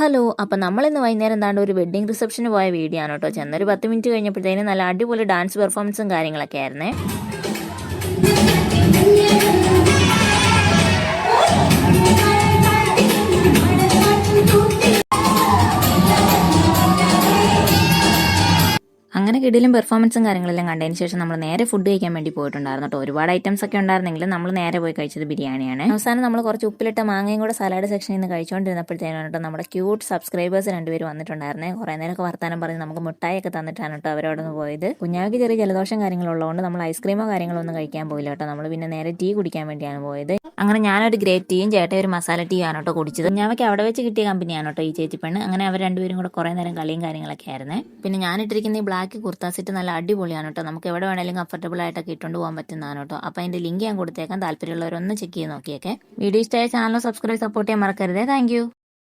Hello അപ്പം നമ്മളിന്ന് വൈകുന്നേരം എന്താണ്ട് ഒരു വെഡ്ഡിംഗ് റിസപ്ഷന് പോയ വീഡിയോ ആണ് കേട്ടോ. ചെന്നൊരു പത്ത് മിനിറ്റ് കഴിഞ്ഞപ്പോഴത്തേനും നല്ല അടിപൊളി ഡാൻസ് പെർഫോമൻസും കാര്യങ്ങളൊക്കെ ആയിരുന്നേ. അങ്ങനെ കിടിലും പെർഫോമൻസും കാര്യങ്ങളെല്ലാം കണ്ടതിന് ശേഷം നമ്മൾ നേരെ ഫുഡ് കഴിക്കാൻ വേണ്ടി പോയിട്ടുണ്ടായിരുന്നു കേട്ടോ ഒരുപാട് ഐറ്റംസ് ഒക്കെ ഉണ്ടായിരുന്നെങ്കിലും നമ്മൾ നേരെ പോയി കഴിച്ചത് ബിരിയാണിയാണ്. അവസാനം നമ്മൾ കുറച്ച് ഉപ്പിലിട്ട മാങ്ങയും കൂടെ സലാഡ് സെക്ഷനിൽ നിന്ന് കഴിച്ചുകൊണ്ടിരുന്നപ്പോഴത്തേനാണ് കേട്ടോ നമ്മുടെ ക്യൂട്ട് സബ്സ്ക്രൈബേഴ്സ് രണ്ടുപേരും വന്നിട്ടുണ്ടായിരുന്നേ. കുറേ നേരമൊക്കെ വർത്താനം പറഞ്ഞ് നമുക്ക് മിഠായിയൊക്കെ തന്നിട്ടാണ് കേട്ടോ അവരോടൊന്ന് പോയത്. കുഞ്ഞാവിക്ക് ചെറിയ ജലദോഷം കാര്യങ്ങളുള്ളതുകൊണ്ട് നമ്മൾ ഐസ്ക്രീമോ കാര്യങ്ങളോ ഒന്നും കഴിക്കാൻ പോയില്ല കേട്ടോ നമ്മൾ പിന്നെ നേരെ ടീ കുടിക്കാൻ വേണ്ടിയാണ് പോയത്. അങ്ങനെ ഞാനൊരു ഗ്രേറ്റ് ടീയും ചേട്ടൻ ഒരു മസാല ടീ ആണ് കേട്ടോ കുടിച്ചത്. കുഞ്ഞാവയ്ക്ക് അവിടെ വെച്ച് കിട്ടിയ കമ്പനിയാണ് കേട്ടോ ഈ ചേച്ചി പെണ്ണ് അങ്ങനെ അവർ രണ്ടുപേരും കൂടെ കുറേ നേരം കളിയും കാര്യങ്ങളൊക്കെ ആയിരുന്നു. പിന്നെ ഞാനിട്ടിരിക്കുന്ന ഈ ബ്ലാക്ക് കുർത്ത സെറ്റ് നല്ല അടിപൊളിയാണ് കേട്ടോ. നമുക്ക് എവിടെ വേണമെങ്കിലും കംഫർട്ടബിൾ ആയിട്ടൊക്കെ ഇട്ടുകൊണ്ട് പോകാൻ പറ്റുന്നതാണ് കേട്ടോ. അപ്പോൾ അതിന്റെ ലിങ്ക് ഞാൻ കൊടുത്തേക്കാം. താല്പര്യമുള്ളവരൊന്ന് ചെക്ക് ചെയ്ത് നോക്കിയേക്കെ. വീഡിയോ ഇഷ്ടമായ ചാനൽ സബ്സ്ക്രൈബ് സപ്പോർട്ട് ചെയ്യാൻ മറക്കരുത്. താങ്ക്